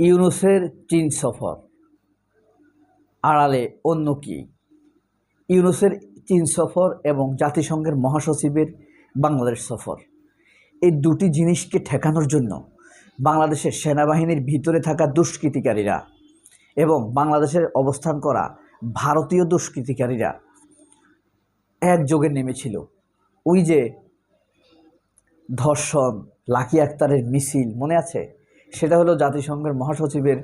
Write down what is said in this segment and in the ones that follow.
ইউনুসের চীন সফর। আড়ালে অন্য কি? ইউনুসের চীন সফর এবং জাতিসংঘের মহাসচিবের বাংলাদেশ সফর। এই দুটি জিনিসকে ঠেকানোর জন্য বাংলাদেশের সেনাবাহিনীর ভিতরে থাকা দুষ্কৃতিকারীরা এবং বাংলাদেশের অবস্থান করা ভারতীয় দুষ্কৃতিকারীরা একযোগে নেমেছিল। ওই যে ধর্ষণ, লাকি আক্তারের মিছিল, মনে আছে? সেটা হলো জাতিসংঘের মহাসচিবের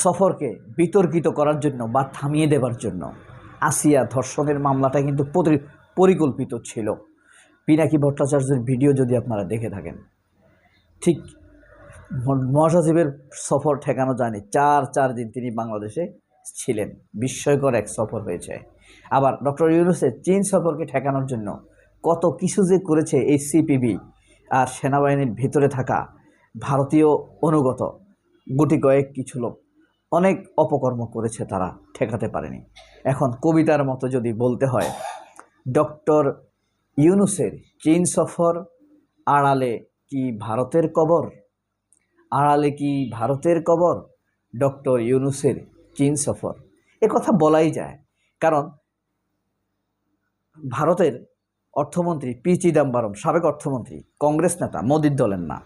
সফরকে বিতর্কিত করার জন্য বা থামিয়ে দেবার জন্য। আসিয়া ধর্ষণের মামলাটা কিন্তু পরিকল্পিত ছিল। পিনাকি ভট্টাচার্যের ভিডিও যদি আপনারা দেখে থাকেন। ঠিক মহাসচিবের সফর ঠেকানো যায়নি। চার চার দিন তিনি বাংলাদেশে ছিলেন। বিস্ময়কর এক সফর হয়েছে। আবার ডক্টর ইউনুসের চীন সফরকে ঠেকানোর জন্য কত কিছু যে করেছে এই সিপিবি আর সেনাবাহিনীর ভিতরে থাকা ভারতীয় অনুগত, গুটি কয়েক কিছু লোক। অনেক অপকর্ম করেছে তারা, ঠেকাতে পারেনি। এখন কবিতার মতো যদি বলতে হয়, ডক্টর ইউনুসের চীন সফর আড়ালে কি ভারতের কবর? আড়ালে কি ভারতের কবর? ডক্টর ইউনুসের চীন সফর। এ কথা বলাই যায়, কারণ ভারতের অর্থমন্ত্রী পি চিদাম্বরম, সাবেক অর্থমন্ত্রী, কংগ্রেস নেতা, মোদির দলের না।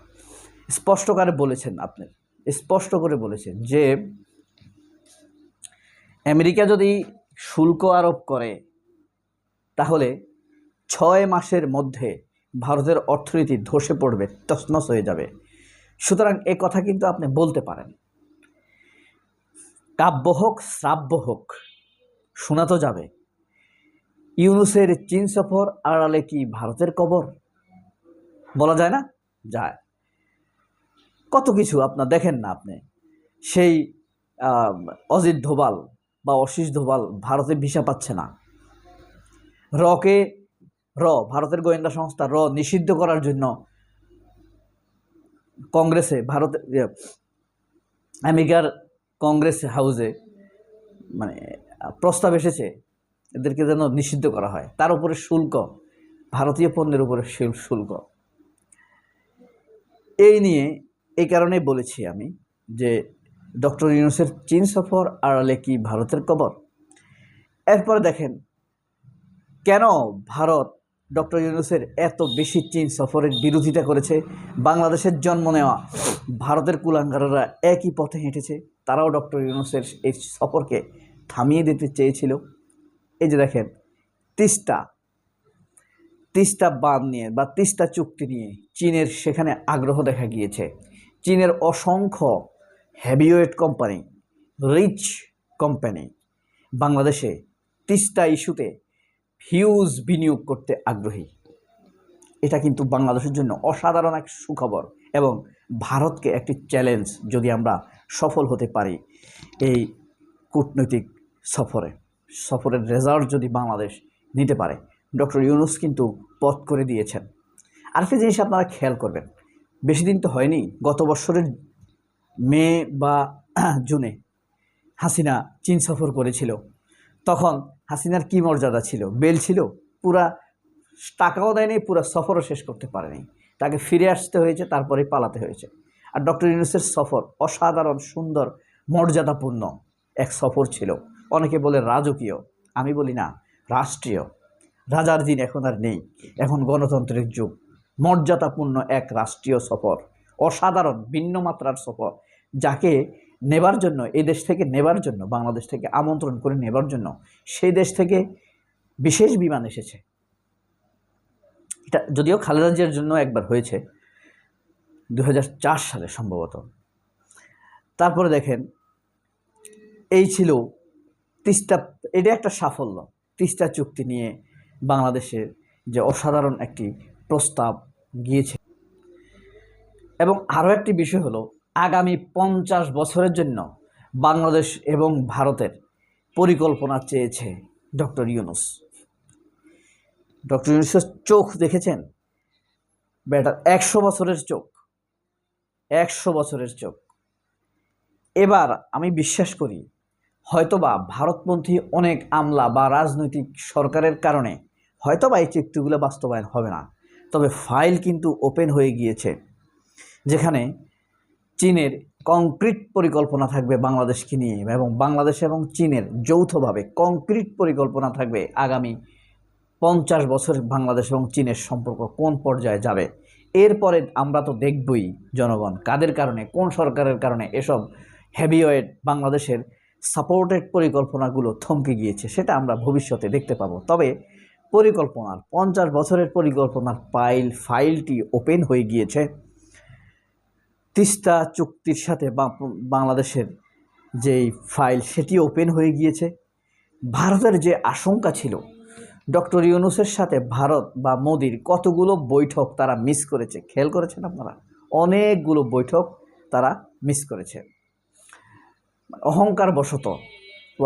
স্পষ্ট করে বলেছেন আপনি, স্পষ্ট করে বলেছেন যে আমেরিকা যদি শুল্ক আরোপ করে, তাহলে ছয় মাসের মধ্যে ভারতের অর্থনীতি ধসে পড়বে, তছনছ হয়ে যাবে। সুতরাং এ কথা কিন্তু আপনি বলতে পারেন। কাব্য হোক, শ্রাব্য হোক, শোনা তো যাবে। ইউনুসের চীন সফর আড়ালে কি ভারতের কবর? বলা যায় না? যায়। কত কিছু আপনার দেখেন না আপনি। সেই অজিত ধোবাল বা অশিস ধোবাল ভারতে ভিসা পাচ্ছে না। রকে র ভারতের গোয়েন্দা সংস্থা র নিষিদ্ধ করার জন্য কংগ্রেসে ভারত ইয়ে, আমেরিকার কংগ্রেস হাউসে মানে প্রস্তাব এসেছে এদেরকে যেন নিষিদ্ধ করা হয়। তার উপরে শুল্ক ভারতীয় পণ্যের উপরে শুল্ক। এই নিয়ে এই কারণেই বলেছি আমি যে ডক্টর ইউনুসের চীন সফর আড়ালে কি ভারতের কবর? এরপরে দেখেন, কেন ভারত ডক্টর ইউনুসের এত বেশি চীন সফরের বিরোধিতা করেছে? বাংলাদেশের জন্ম নেওয়া ভারতের কুলাঙ্গাররা একই পথে হেঁটেছে, তারাও ডক্টর ইউনুসের এই সফরকে থামিয়ে দিতে চেয়েছিল। এই যে দেখেন, তিস্তা তিস্তা বাঁধ নিয়ে বা তিস্তা চুক্তি নিয়ে চীনের সেখানে আগ্রহ দেখা গিয়েছে। চীনের অসংখ্য হ্যাভিওয়েট কোম্পানি, রিচ কোম্পানি বাংলাদেশে তিস্তা ইস্যুতে হিউজ বিনিয়োগ করতে আগ্রহী। এটা কিন্তু বাংলাদেশের জন্য অসাধারণ এক সুখবর এবং ভারতকে একটি চ্যালেঞ্জ যদি আমরা সফল হতে পারি এই কূটনৈতিক সফরে। সফরের রেজাল্ট যদি বাংলাদেশ নিতে পারে, ডক্টর ইউনুস কিন্তু পথ করে দিয়েছেন। আর আরেকটা জিনিস আপনারা খেয়াল করবেন বেশি দিন তো হয়নি, গত বছরের মে বা জুনে হাসিনা চীন সফর করেছিল। তখন হাসিনার কী মর্যাদা ছিল? বেল ছিল? পুরা টাকাও দেয়নি, পুরো সফরও শেষ করতে পারেনি। তাকে ফিরে আসতে হয়েছে, তারপরে পালাতে হয়েছে। আর ডক্টর ইউনুসের সফর অসাধারণ, সুন্দর, মর্যাদাপূর্ণ এক সফর ছিল। অনেকে বলে রাজকীয়, আমি বলি না, রাষ্ট্রীয়। রাজার দিন এখন আর নেই, এখন গণতন্ত্রের যুগ। মর্যাদাপূর্ণ এক রাষ্ট্রীয় সফর, অসাধারণ ভিন্ন মাত্রার সফর, যাকে নেবার জন্য এই দেশ থেকে নেবার জন্য, বাংলাদেশ থেকে আমন্ত্রণ করে নেবার জন্য সেই দেশ থেকে বিশেষ বিমান এসেছে। এটা যদিও খালেদা জিয়ার জন্য একবার হয়েছে দু হাজার চার সালে সম্ভবত। তারপরে দেখেন, এই ছিল তিস্তা, এটা একটা সাফল্য। তিস্তা চুক্তি নিয়ে বাংলাদেশের যে অসাধারণ একটি প্রস্তাব গিয়েছে। এবং আরও একটি বিষয় হলো, আগামী পঞ্চাশ বছরের জন্য বাংলাদেশ এবং ভারতের পরিকল্পনা চেয়েছে ডক্টর ইউনুস। ডক্টর ইউনুসের চোখ দেখেছেন? বেটার একশো বছরের চোখ। একশো বছরের চোখ। এবার আমি বিশ্বাস করি, হয়তোবা ভারতপন্থী অনেক আমলা বা রাজনৈতিক সরকারের কারণে হয়তোবা এই চুক্তিগুলো বাস্তবায়ন হবে না। তবে ফাইল কিন্তু ওপেন হয়ে গিয়েছে, যেখানে চীনের কংক্রিট পরিকল্পনা থাকবে বাংলাদেশকে নিয়ে এবং বাংলাদেশ এবং চীনের যৌথভাবে কংক্রিট পরিকল্পনা থাকবে আগামী পঞ্চাশ বছর বাংলাদেশ এবং চীনের সম্পর্ক কোন পর্যায়ে যাবে। এরপরে আমরা তো দেখবই জনগণ কাদের কারণে, কোন সরকারের কারণে এসব হেভিওয়েট বাংলাদেশের সাপোর্টেড পরিকল্পনাগুলো থমকে গিয়েছে, সেটা আমরা ভবিষ্যতে দেখতে পাবো। তবে পরিকল্পনার, পঞ্চাশ বছরের পরিকল্পনার ফাইল, ফাইলটি ওপেন হয়ে গিয়েছে। তিস্তা চুক্তির সাথে বাংলাদেশের যেই ফাইল, সেটি ওপেন হয়ে গিয়েছে। ভারতের যে আশঙ্কা ছিল, ডক্টর ইউনুসের সাথে ভারত বা মোদির কতগুলো বৈঠক তারা মিস করেছে, খেয়াল করেছেন আপনারা? অনেকগুলো বৈঠক তারা মিস করেছে। অহংকার বশত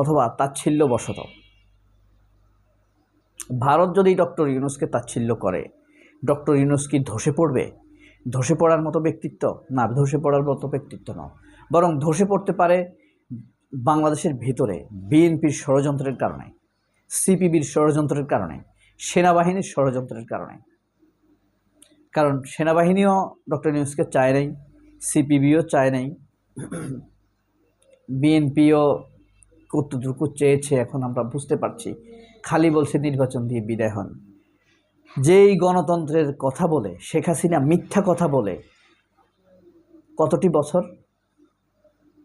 অথবা তাচ্ছিল্য বশত ভারত যদি ডক্টর ইউনুসকে তাচ্ছিল্য করে, ডক্টর ইউনুস কি ধসে পড়বে? ধসে পড়ার মতো ব্যক্তিত্ব? না, ধসে পড়ার মতো ব্যক্তিত্ব নয় বরং ধসে পড়তে পারে বাংলাদেশের ভিতরে, বিএনপির ষড়যন্ত্রের কারণে, সিপিবির ষড়যন্ত্রের কারণে, সেনাবাহিনীর ষড়যন্ত্রের কারণে। কারণ সেনাবাহিনীও ডক্টর নিউজকে চায় নাই, সিপিবিও চায় নাই, বিএনপিও কতটুকু চেয়েছে এখন আমরা বুঝতে পারছি। খালি বলছে নির্বাচন দিয়ে বিদায় হন। যেই গণতন্ত্রের কথা বলে, শেখ হাসিনা মিথ্যা কথা বলে, কতটি বছর?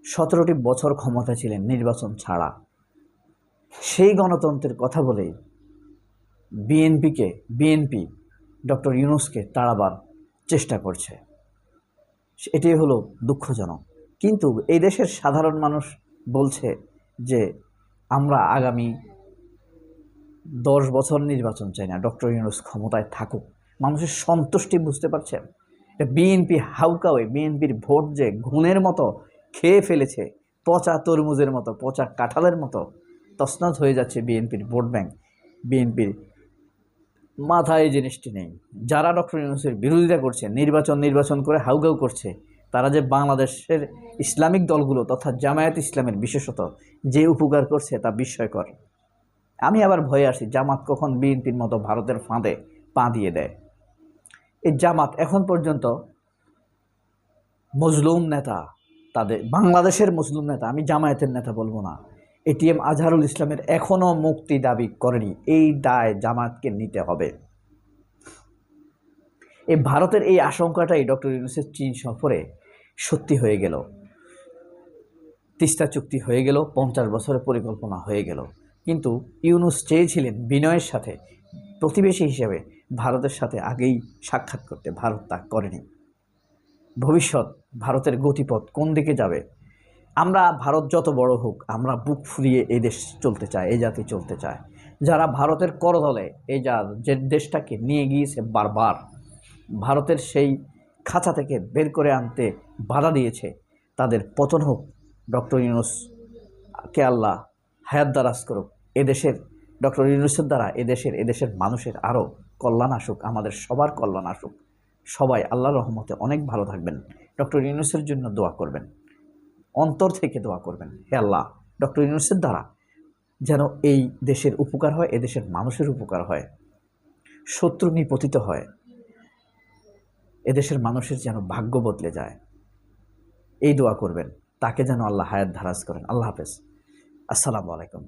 সতেরোটি বছর ক্ষমতা ছিলেন নির্বাচন ছাড়া। সেই গণতন্ত্রের কথা বলেই বিএনপিকে, বিএনপি, ডক্টর ইউনুসকে তাড়াবার চেষ্টা করছে। এটাই হলো দুঃখজনক। কিন্তু এই দেশের সাধারণ মানুষ বলছে যে, আমরা আগামী দশ বছর নির্বাচন চাই না, ডক্টর ইউনুস ক্ষমতায় থাকুক। মানুষের সন্তুষ্টি বুঝতে পারছেন? বিএনপি হাউকাওয়ে বিএনপির ভোট যে ঘুণের মতো খেয়ে ফেলেছে, পচা তরমুজের মতো, পচা কাঁঠালের মতো তসনজ হয়ে যাচ্ছে বিএনপির ভোট ব্যাংক। বিএনপির মাথায় এই জিনিসটি নেই, যারা ডক্টর ইউনুসের বিরোধিতা করছে, নির্বাচন নির্বাচন করে হাউগাউ করছে, তারা যে বাংলাদেশের ইসলামিক দলগুলো তথা জামায়াত ইসলামের বিশেষত যে উপকার করছে তা বিস্ময়কর। আমি আবার ভয়ে আসি, জামাত কখন বিএনপির মতো ভারতের ফাঁদে পা দিয়ে দেয়। এই জামাত এখন পর্যন্ত মজলুম নেতা, তাদের, বাংলাদেশের মুসলিম নেতা, আমি জামায়াতের নেতা বলব না এটিএম আজহারুল ইসলামের এখনও মুক্তি দাবি করেনি, এই দায় জামাতকে নিতে হবে। এই ভারতের এই আশঙ্কাটাই ডক্টর ইউনুসের চীন সফরে সত্যি হয়ে গেল। তিস্তা চুক্তি হয়ে গেল, পঞ্চাশ বছরের পরিকল্পনা হয়ে গেল। কিন্তু ইউনুস চেয়েছিলেন বিনয়ের সাথে, প্রতিবেশী হিসেবে ভারতের সাথে আগেই সাক্ষাৎ করতে। ভারত তা করেনি। ভবিষ্যৎ ভারতের গতিপথ কোন দিকে যাবে? আমরা ভারত যত বড় হোক, আমরা বুক ফুলিয়ে এই দেশ চলতে চাই এই জাতি চলতে চায়। যারা ভারতের করদলে এই যা যে দেশটাকে নিয়ে গিয়েছে বারবার, ভারতের সেই খাঁচা থেকে বের করে আনতে বাধা দিয়েছে, তাদের পতন হোক। ডক্টর ইউনুস, কে আল্লাহ, হায়াত দারাজ করুক। এদেশের ডক্টর ইউনুসের দ্বারা এদেশের এদেশের মানুষের আরও কল্যাণ আসুক, আমাদের সবার কল্যাণ আসুক। সবাই আল্লাহ রহমতে অনেক ভালো থাকবেন। ডক্টর ইউনুসের জন্য দোয়া করবেন। অন্তর থেকে দোয়া করবেন। হে আল্লাহ, ডক্টর ইউনুসের দ্বারা যেন এই দেশের উপকার হয়, এদেশের মানুষের উপকার হয়। শত্রু নিপতিত হয়। এদেশের মানুষের যেন ভাগ্য বদলে যায়। এই দোয়া করবেন। তাকে যেন আল্লাহ হায়াত ধারাজ করেন। আল্লাহ হাফেজ। আসসালামু আলাইকুম।